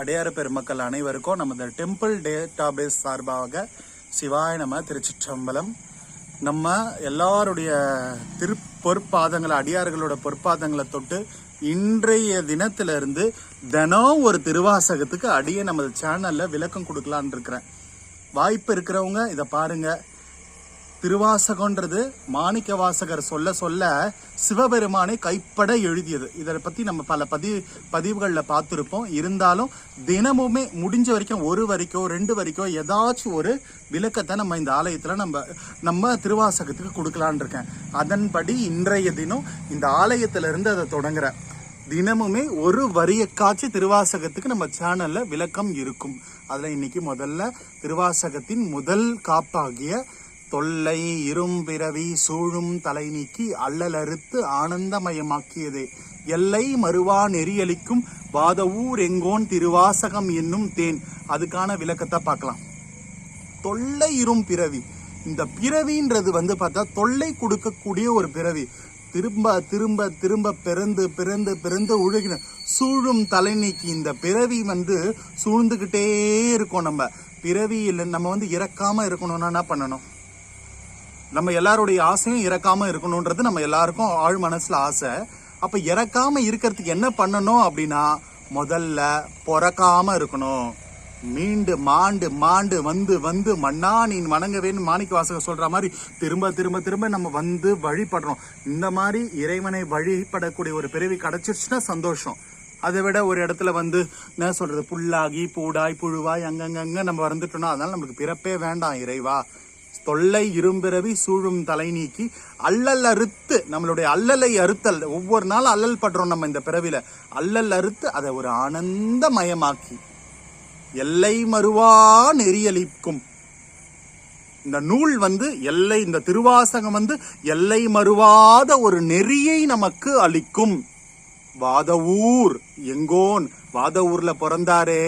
அடையாறு பெருமக்கள் அனைவருக்கும் நமது டெம்பிள் டேட்டாபேஸ் சார்பாக சிவாய நம திருச்சிற்றம்பலம். நம்ம எல்லாருடைய திரு பொற்பாதங்களை அடியார்களோட பொற்பாதங்களை தொட்டு இன்றைய தினத்திலிருந்து தினம் ஒரு திருவாசகத்துக்கு அடியே நமது சேனலில் விளக்கம் கொடுக்கலான் இருக்கிறேன். வாய்ப்பு இருக்கிறவங்க இதை பாருங்கள் திருவாசகன்றது மாணிக்க வாசகர் சொல்ல சொல்ல சிவபெருமானை கைப்பட எழுதியது. இதை பற்றி நம்ம பல பதிவு பதிவுகளில் பார்த்துருப்போம். இருந்தாலும் தினமுமே முடிஞ்ச வரைக்கும் ஒரு வரைக்கோ ரெண்டு வரைக்கோ ஏதாச்சும் ஒரு விளக்கத்தை நம்ம இந்த ஆலயத்தில் நம்ம நம்ம திருவாசகத்துக்கு கொடுக்கலான் இருக்கேன். அதன்படி இன்றைய தினம் இந்த ஆலயத்திலிருந்து அதை தொடங்குறேன் தினமுமே ஒரு வரியக்காட்சி திருவாசகத்துக்கு நம்ம சேனலில் விளக்கம் இருக்கும். அதில் இன்னைக்கு முதல்ல திருவாசகத்தின் முதல் காப்பாகிய தொல்லை இரும்பிறவி சூழும் தலை நீக்கி அல்லலறுத்து ஆனந்தமயமாக்கியதே. எல்லை மறுவா நெறியளிக்கும் வாதவூர் எங்கோன் திருவாசகம் என்னும் தேன். அதுக்கான விளக்கத்தை பார்க்கலாம். தொல்லை இரும் பிறவி இந்த பிறவின்றது வந்து பார்த்தா தொல்லை கொடுக்கக்கூடிய ஒரு பிறவி. திரும்ப திரும்ப திரும்ப பிறந்து பிறந்து பிறந்து உழுகின சூழும் தலை நீக்கி இந்த பிறவி வந்து சூழ்ந்துக்கிட்டே இருக்கும் நம்ம. பிறவியில் நம்ம வந்து இறக்காமல் இருக்கணும்னா என்ன பண்ணணும்? நம்ம எல்லாருடைய ஆசையும் இறக்காம இருக்கணும்ன்றது நம்ம எல்லாருக்கும் ஆழ் மனசுல ஆசை. அப்ப இறக்காம இருக்கிறதுக்கு என்ன பண்ணணும் அப்படின்னா முதல்ல பிறக்காம இருக்கணும். மீண்டு மாண்டு மாண்டு வந்து வந்து மண்ணா நீ வணங்கவேன்னு மாணிக்க வாசகர் சொல்ற மாதிரி திரும்ப திரும்ப திரும்ப நம்ம வந்து வழிபடுறோம். இந்த மாதிரி இறைவனை வழிபடக்கூடிய ஒரு பிறவி கிடைச்சிருச்சுன்னா சந்தோஷம். அதை விட ஒரு இடத்துல வந்து என்ன சொல்றது புல்லாகி பூடாய் புழுவாய் அங்கங்கங்க நம்ம வந்துட்டோம்னா அதனால நமக்கு பிறப்பே வேண்டாம் இறைவா. தொல்லை இரும்பிறவி சூழும் தலை நீக்கி அல்லல் அறுத்து நம்மளுடைய அல்லலை அறுத்தல் ஒவ்வொரு நாள் அல்லல் படுறோம் நம்ம இந்த பிறவியில் அல்லல் அறுத்து அதை ஒரு ஆனந்தமயமாக்கி எல்லை மறுவா நெறியளிக்கும். இந்த நூல் வந்து எல்லை இந்த திருவாசகம் வந்து எல்லை மறுவாத ஒரு நெறியை நமக்கு அளிக்கும். வாதவூர் எங்கோன் வாதவூர்ல பிறந்தாரே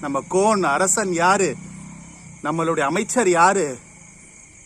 நம்ம கோன் அரசன் யாரு? நம்மளுடைய அமைச்சர் யாரு?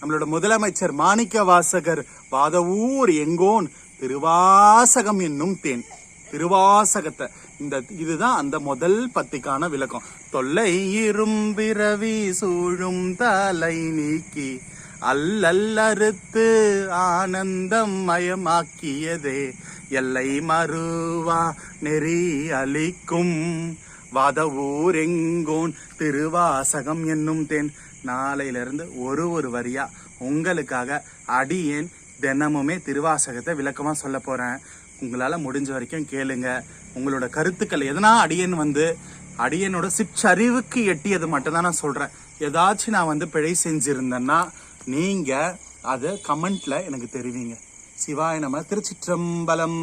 நம்மளோட முதலமைச்சர் மாணிக்க வாசகர் வாதவூர் எங்கோன் திருவாசகம் என்னும் தேன். திருவாசகத்தை. இந்த இதுதான் அந்த முதல் பத்திக்கான விளக்கம். தொல்லை இரும்பிறவி சூழும் தலை நீக்கி அல்லல் அறுத்து ஆனந்தம் மயமாக்கியதே. எல்லை மறுவா நெறி அளிக்கும் வதவூரெங்கோன் திருவாசகம் என்னும் தேன். நாளையிலிருந்து ஒரு ஒரு வரியா உங்களுக்காக அடியேன் தினமுமே திருவாசகத்தை விளக்கமா சொல்ல போறேன். உங்களால முடிஞ்ச வரைக்கும் கேளுங்க. உங்களோட கருத்துக்கள் எதனா அடியேன் வந்து அடியனோட சிற்றறிவுக்கு எட்டியது மட்டும்தான் நான் சொல்கிறேன் ஏதாச்சும் நான் வந்து பிழை செஞ்சுருந்தேன்னா நீங்கள் அதை கமெண்ட்டில் எனக்கு தெரிவிங்க. சிவாய நம்ம திருச்சிற்றம்பலம்.